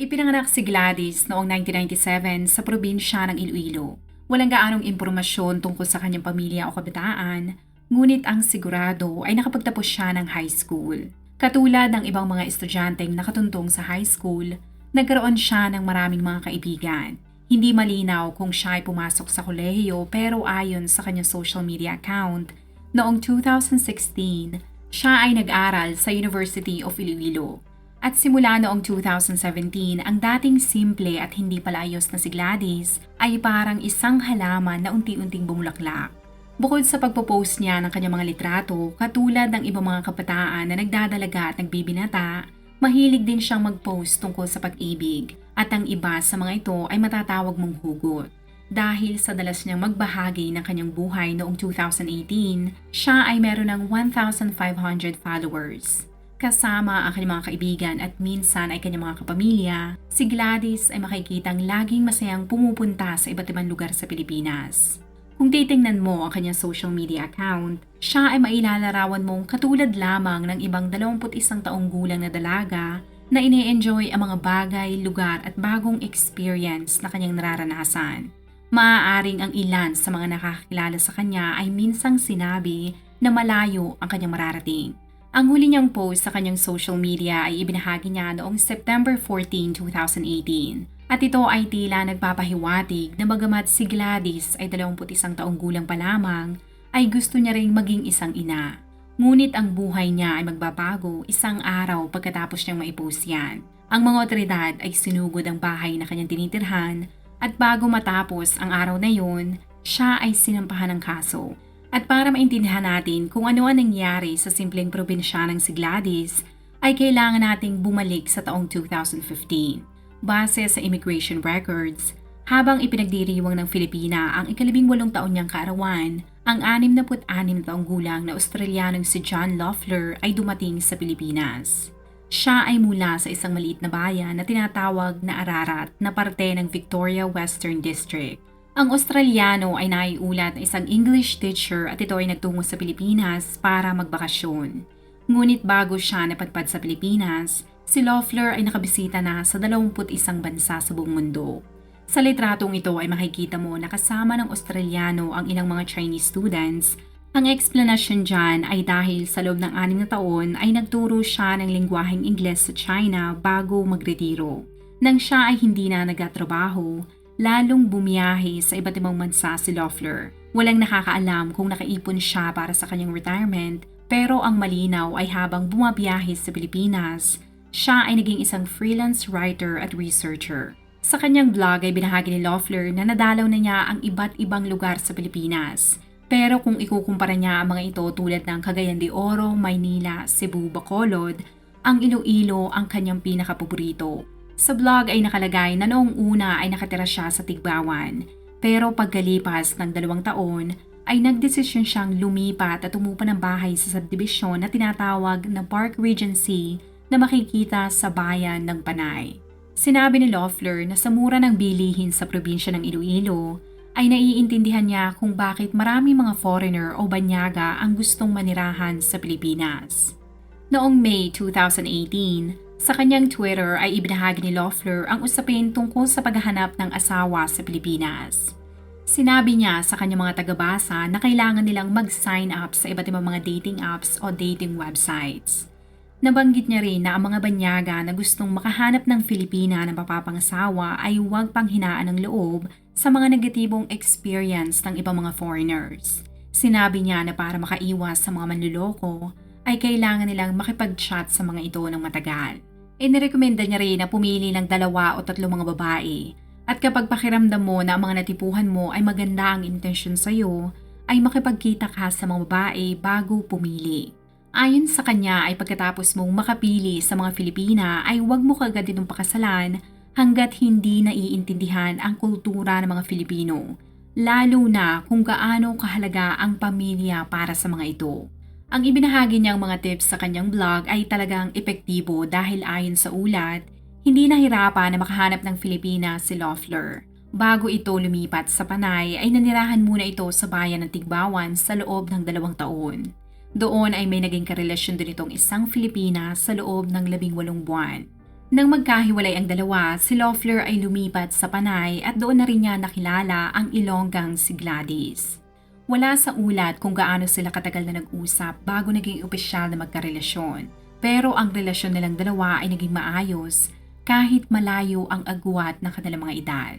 Ipinanganak si Gladys noong 1997 sa probinsya ng Iloilo. Walang gaanong impormasyon tungkol sa kanyang pamilya o kabataan, ngunit ang sigurado ay nakapagtapos siya ng high school. Katulad ng ibang mga estudyanteng nakatuntong sa high school, nagkaroon siya ng maraming mga kaibigan. Hindi malinaw kung siya ay pumasok sa kolehiyo pero ayon sa kanyang social media account, noong 2016, siya ay nag-aral sa University of Iloilo. At simula noong 2017, ang dating simple at hindi pala ayos na si Gladys ay parang isang halaman na unti-unting bumulaklak. Bukod sa pagpo-post niya ng kanyang mga litrato, katulad ng ibang mga kabataan na nagdadalaga at nagbibinata, mahilig din siyang mag-post tungkol sa pag-ibig at ang iba sa mga ito ay matatawag mong hugot. Dahil sa dalas niyang magbahagi ng kanyang buhay noong 2018, siya ay meron ng 1,500 followers. Kasama ang kanyang mga kaibigan at minsan ay kanyang mga kapamilya, si Gladys ay makikitang laging masayang pumupunta sa iba't ibang lugar sa Pilipinas. Kung titingnan mo ang kanyang social media account, siya ay mailalarawan mong katulad lamang ng ibang 21 taong gulang na dalaga na ine-enjoy ang mga bagay, lugar at bagong experience na kanyang nararanasan. Maaaring ang ilan sa mga nakakilala sa kanya ay minsang sinabi na malayo ang kanyang mararating. Ang huli niyang post sa kanyang social media ay ibinahagi niya noong September 14, 2018. At ito ay tila nagpapahiwatig na bagamat si Gladys ay 21 taong gulang pa lamang, ay gusto niya ring maging isang ina. Ngunit ang buhay niya ay magbabago isang araw pagkatapos niyang maipost yan. Ang mga otoridad ay sinugod ang bahay na kanyang tinitirhan at bago matapos ang araw na yun, siya ay sinampahan ng kaso. At para maintindihan natin kung ano ang nangyari sa simpleng probinsyanang si Gladys, ay kailangan nating bumalik sa taong 2015. Base sa immigration records, habang ipinagdiriwang ng Filipina ang ikalabing walong taon niyang kaarawan, ang 66 taong gulang na Australianong si John Loeffler ay dumating sa Pilipinas. Siya ay mula sa isang maliit na bayan na tinatawag na Ararat na parte ng Victoria Western District. Ang Australiano ay naiulat na isang English teacher at ito ay nagtungo sa Pilipinas para magbakasyon. Ngunit bago siya napadpad sa Pilipinas, si Loeffler ay nakabisita na sa 21 bansa sa buong mundo. Sa litratong ito ay makikita mo na kasama ng Australiano ang ilang mga Chinese students. Ang explanation dyan ay dahil sa loob ng anim na taon ay nagturo siya ng lingwaheng Ingles sa China bago magretiro. Nang siya ay hindi na nagatrabaho, lalong bumiyahe sa iba't ibang bansa si Loeffler. Walang nakakaalam kung nakaipon siya para sa kanyang retirement, pero ang malinaw ay habang bumabiyahe sa Pilipinas, siya ay naging isang freelance writer at researcher. Sa kanyang blog ay binahagi ni Loeffler na nadalaw na niya ang iba't ibang lugar sa Pilipinas. Pero kung ikukumpara niya ang mga ito tulad ng Cagayan de Oro, Maynila, Cebu, Bacolod, ang Iloilo ang kanyang pinakapaborito. Sa blog ay nakalagay na noong una ay nakatira siya sa Tigbawan, pero pagkalipas ng dalawang taon ay nagdesisyon siyang lumipat at umupa ng bahay sa subdivision na tinatawag na Park Regency na makikita sa bayan ng Panay. Sinabi ni Loeffler na sa mura ng bilihin sa probinsya ng Iloilo ay naiintindihan niya kung bakit marami mga foreigner o banyaga ang gustong manirahan sa Pilipinas. Noong May 2018, sa kanyang Twitter ay ibinahagi ni Loeffler ang usapin tungkol sa paghahanap ng asawa sa Pilipinas. Sinabi niya sa kanyang mga tagabasa na kailangan nilang mag-sign up sa iba't ibang mga dating apps o dating websites. Nabanggit niya rin na ang mga banyaga na gustong makahanap ng Filipina ng mapapangasawa ay huwag panghinaan ng loob sa mga negatibong experience ng ibang mga foreigners. Sinabi niya na para makaiwas sa mga manluloko, ay kailangan nilang makipag-chat sa mga ito ng matagal. Inirekomenda niya rin na pumili ng dalawa o tatlo mga babae. At kapag pakiramdam mo na ang mga natipuhan mo ay maganda ang intensyon sa iyo, ay makipagkita ka sa mga babae bago pumili. Ayon sa kanya ay pagkatapos mong makapili sa mga Filipina ay huwag mo kagad itong pakasalan hanggat hindi naiintindihan ang kultura ng mga Filipino, lalo na kung gaano kahalaga ang pamilya para sa mga ito. Ang ibinahagi niyang mga tips sa kanyang blog ay talagang epektibo dahil ayon sa ulat, hindi nahirapan na makahanap ng Filipina si Loeffler. Bago ito lumipat sa Panay ay nanirahan muna ito sa bayan ng Tigbawan sa loob ng dalawang taon. Doon ay may naging karelasyon din itong isang Filipina sa loob ng labing walong buwan. Nang magkahiwalay ang dalawa, si Loeffler ay lumipat sa Panay at doon na rin niya nakilala ang Ilonggang si Gladys. Wala sa ulat kung gaano sila katagal na nag-usap bago naging opisyal na magkarelasyon. Pero ang relasyon nilang dalawa ay naging maayos kahit malayo ang agwat ng kanilang mga edad.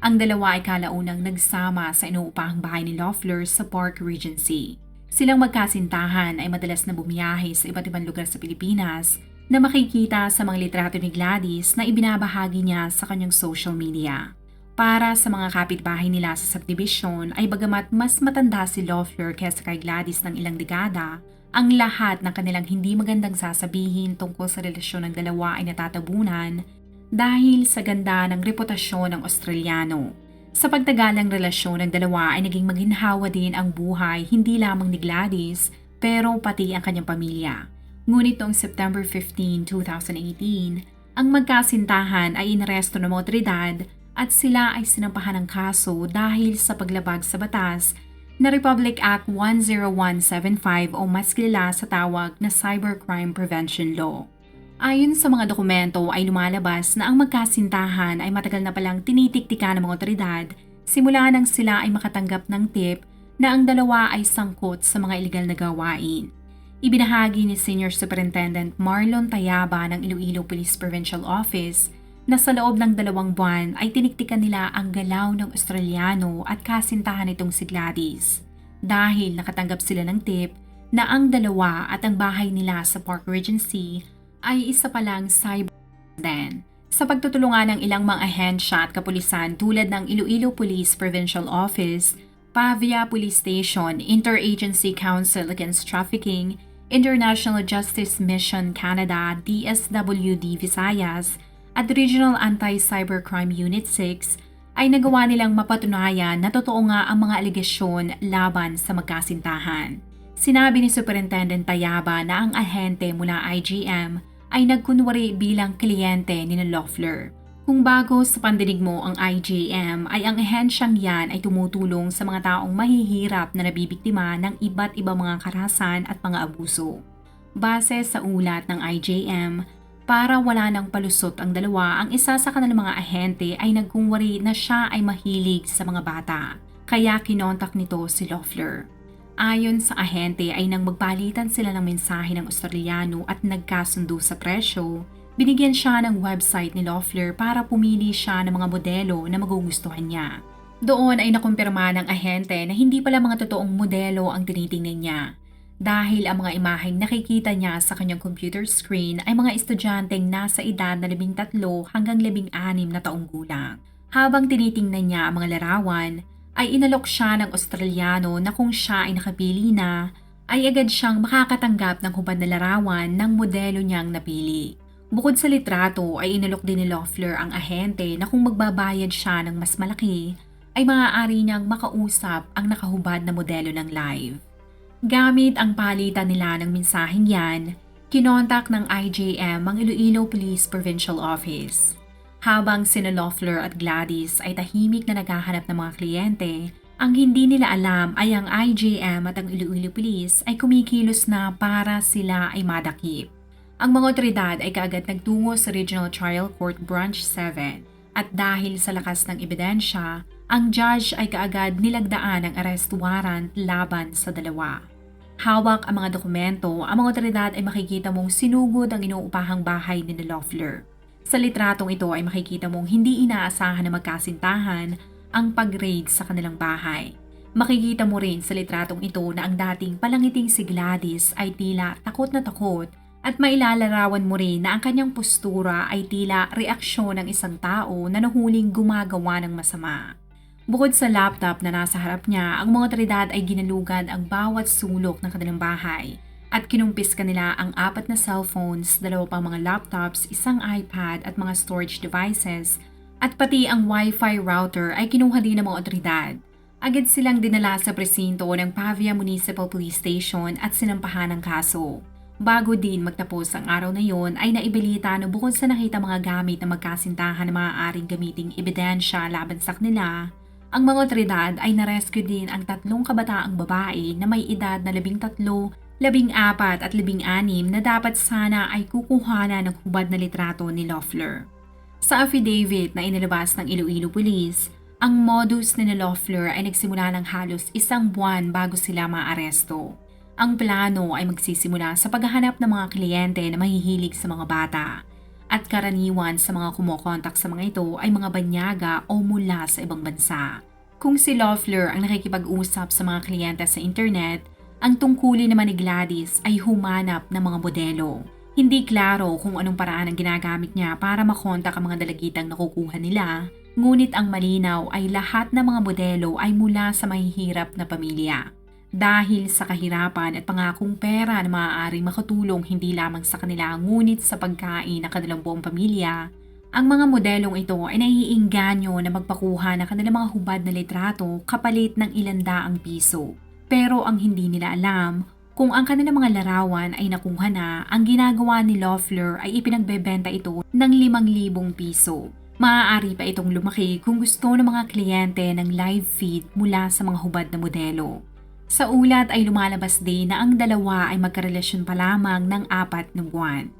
Ang dalawa ay kalaunang nagsama sa inuupahang bahay ni Loeffler sa Park Regency. Silang magkasintahan ay madalas na bumiyahe sa iba't ibang lugar sa Pilipinas na makikita sa mga litrato ni Gladys na ibinabahagi niya sa kanyang social media. Para sa mga kapitbahay nila sa subdivision ay bagamat mas matanda si Loeffler kaysa kay Gladys ng ilang dekada, ang lahat ng kanilang hindi magandang sasabihin tungkol sa relasyon ng dalawa ay natatabunan dahil sa ganda ng reputasyon ng Australiano. Sa pagtagalang relasyon ng dalawa ay naging maginhawa din ang buhay hindi lamang ni Gladys pero pati ang kanyang pamilya. Ngunit noong September 15, 2018, ang magkasintahan ay inaresto ng otoridad at sila ay sinampahan ng kaso dahil sa paglabag sa batas na Republic Act 10175 o mas kilala sa tawag na Cybercrime Prevention Law. Ayon sa mga dokumento ay lumalabas na ang magkasintahan ay matagal na palang tinitiktika ng mga otoridad simula nang sila ay makatanggap ng tip na ang dalawa ay sangkot sa mga ilegal na gawain. Ibinahagi ni Senior Superintendent Marlon Tayaba ng Iloilo Police Provincial Office na sa loob ng dalawang buwan ay tiniktikan nila ang galaw ng Australiano at kasintahan nitong si Gladys. Dahil nakatanggap sila ng tip na ang dalawa at ang bahay nila sa Park Regency ay isa palang cyber den. Sa pagtutulungan ng ilang mga ahensya at kapulisan tulad ng Iloilo Police Provincial Office, Pavia Police Station, Interagency Council Against Trafficking, International Justice Mission Canada, DSWD Visayas, at Regional Anti-Cybercrime Unit 6 ay nagawa nilang mapatunayan na totoo nga ang mga alegasyon laban sa magkasintahan. Sinabi ni Superintendent Tayaba na ang ahente mula IGM ay nagkunwari bilang kliyente ni Loeffler. Kung bago sa pandinig mo ang IJM ay ang ahensyang yan ay tumutulong sa mga taong mahihirap na nabibiktima ng iba't ibang mga karahasan at mga abuso. Base sa ulat ng IJM, para wala nang palusot ang dalawa, ang isa sa kanilang mga ahente ay nagkungwari na siya ay mahilig sa mga bata. Kaya kinontak nito si Loeffler. Ayon sa ahente ay nang magpalitan sila ng mensahe ng Australiano at nagkasundo sa presyo, binigyan siya ng website ni Loeffler para pumili siya ng mga modelo na magugustuhan niya. Doon ay nakumpirma ng ahente na hindi pala mga totoong modelo ang tinitingnan niya dahil ang mga imaheng nakikita niya sa kanyang computer screen ay mga estudyanteng nasa edad na 13 hanggang 16 na taong gulang. Habang tinitingnan niya ang mga larawan, ay inalok siya ng Australiano na kung siya ay nakapili na, ay agad siyang makakatanggap ng hubad na larawan ng modelo niyang napili. Bukod sa litrato ay inalok din ni Loeffler ang ahente na kung magbabayad siya ng mas malaki, ay maaari niyang makausap ang nakahubad na modelo ng live. Gamit ang palitan nila ng mensaheng yan, kinontak ng IJM ang Iloilo Police Provincial Office. Habang sina Loeffler at Gladys ay tahimik na naghahanap ng mga kliyente, ang hindi nila alam ay ang IJM at ang Iloilo Police ay kumikilos na para sila ay madakip. Ang mga otoridad ay kaagad nagtungo sa Regional Trial Court Branch 7 at dahil sa lakas ng ebidensya, ang judge ay kaagad nilagdaan ng arrest warrant laban sa dalawa. Hawak ang mga dokumento, ang mga otoridad ay makikita mong sinugod ang inuupahang bahay ni Loeffler. Sa litratong ito ay makikita mong hindi inaasahan na magkasintahan ang pag-raid sa kanilang bahay. Makikita mo rin sa litratong ito na ang dating palangiting si Gladys ay tila takot na takot at mailalarawan mo rin na ang kanyang postura ay tila reaksyon ng isang tao na nahuling gumagawa ng masama. Bukod sa laptop na nasa harap niya, ang mga otoridad ay ginalugan ang bawat sulok ng kanilang bahay At kinumpis kanila ang apat na cellphones, dalawa pang mga laptops, isang iPad at mga storage devices at pati ang Wi-Fi router ay kinuha din ng mga otoridad. Agad silang dinala sa presinto ng Pavia Municipal Police Station at sinampahan ng kaso. Bago din magtapos ang araw na yon ay naibalita na bukod sa nakita mga gamit na magkasintahan na maaaring gamiting ebidensya laban sa kanila, ang mga otoridad ay narescue din ang tatlong kabataang babae na may edad na labing tatlo, labing apat at labing anim na dapat sana ay kukuhana ng hubad na litrato ni Loeffler. Sa affidavit na inilabas ng Iloilo Police, ang modus ni Loeffler ay nagsimula ng halos isang buwan bago sila maaresto. Ang plano ay magsisimula sa paghahanap ng mga kliyente na mahihilig sa mga bata. At karaniwan sa mga kumokontak sa mga ito ay mga banyaga o mula sa ibang bansa. Kung si Loeffler ang nakikipag-usap sa mga kliyente sa internet, ang tungkulin naman ni Gladys ay humanap ng mga modelo. Hindi klaro kung anong paraan ang ginagamit niya para makontak ang mga dalagitang nakukuha nila, ngunit ang malinaw ay lahat ng mga modelo ay mula sa mahihirap na pamilya. Dahil sa kahirapan at pangakong pera na maaaring makatulong hindi lamang sa kanila ngunit sa pagkain ng kanilang buong pamilya, ang mga modelong ito ay naiinganyo na magpakuha ng kanilang mga hubad na litrato kapalit ng ilandaang piso. Pero ang hindi nila alam, kung ang kanilang mga larawan ay nakuha na, ang ginagawa ni Loeffler ay ipinagbebenta ito ng 5,000 piso. Maaari pa itong lumaki kung gusto ng mga kliyente ng live feed mula sa mga hubad na modelo. Sa ulat ay lumalabas din na ang dalawa ay magkarelasyon pa lamang ng apat na buwan.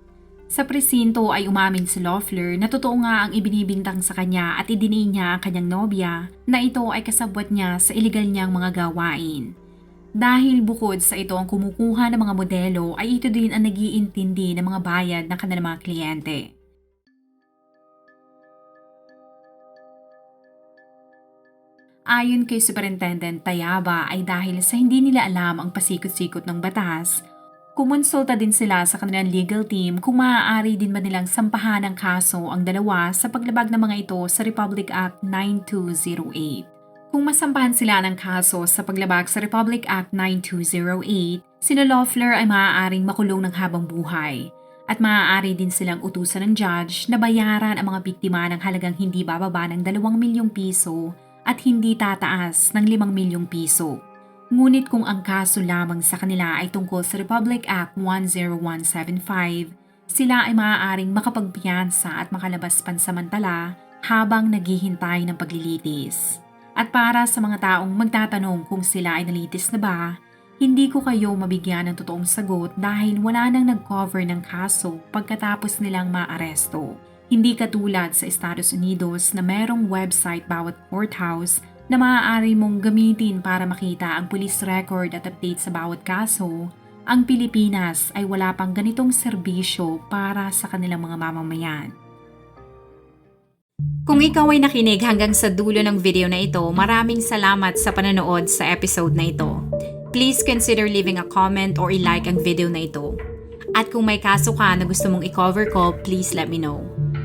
Sa presinto ay umamin si Loeffler na totoo nga ang ibinibintang sa kanya at idini niya ang kanyang nobya na ito ay kasabwat niya sa iligal niyang mga gawain. Dahil bukod sa ito ang kumukuha ng mga modelo ay ito din ang nagiintindi ng mga bayad ng kanilang mga kliyente. Ayon kay Superintendent Tayaba ay dahil sa hindi nila alam ang pasikot-sikot ng batas, kumonsulta din sila sa kanilang legal team kung maaari din ba nilang sampahan ng kaso ang dalawa sa paglabag ng mga ito sa Republic Act 9208. Kung masampahan sila ng kaso sa paglabag sa Republic Act 9208, sina Loeffler ay maaaring makulong ng habang buhay at maaari din silang utusan ng judge na bayaran ang mga biktima ng halagang hindi bababa ng 2 milyong piso at hindi tataas ng 5 milyong piso. Ngunit kung ang kaso lamang sa kanila ay tungkol sa Republic Act 10175, sila ay maaaring makapagpiyansa at makalabas pansamantala habang naghihintay ng paglilitis. At para sa mga taong magtatanong kung sila ay nalitis na ba, hindi ko kayo mabigyan ng totoong sagot dahil wala nang nag-cover ng kaso pagkatapos nilang maaresto. Hindi katulad sa Estados Unidos na merong website bawat courthouse na maaari mong gamitin para makita ang police record at update sa bawat kaso, ang Pilipinas ay wala pang ganitong serbisyo para sa kanilang mga mamamayan. Kung ikaw ay nakinig hanggang sa dulo ng video na ito, maraming salamat sa panonood sa episode na ito. Please consider leaving a comment or i-like ang video na ito. At kung may kaso ka na gusto mong i-cover ko, please let me know.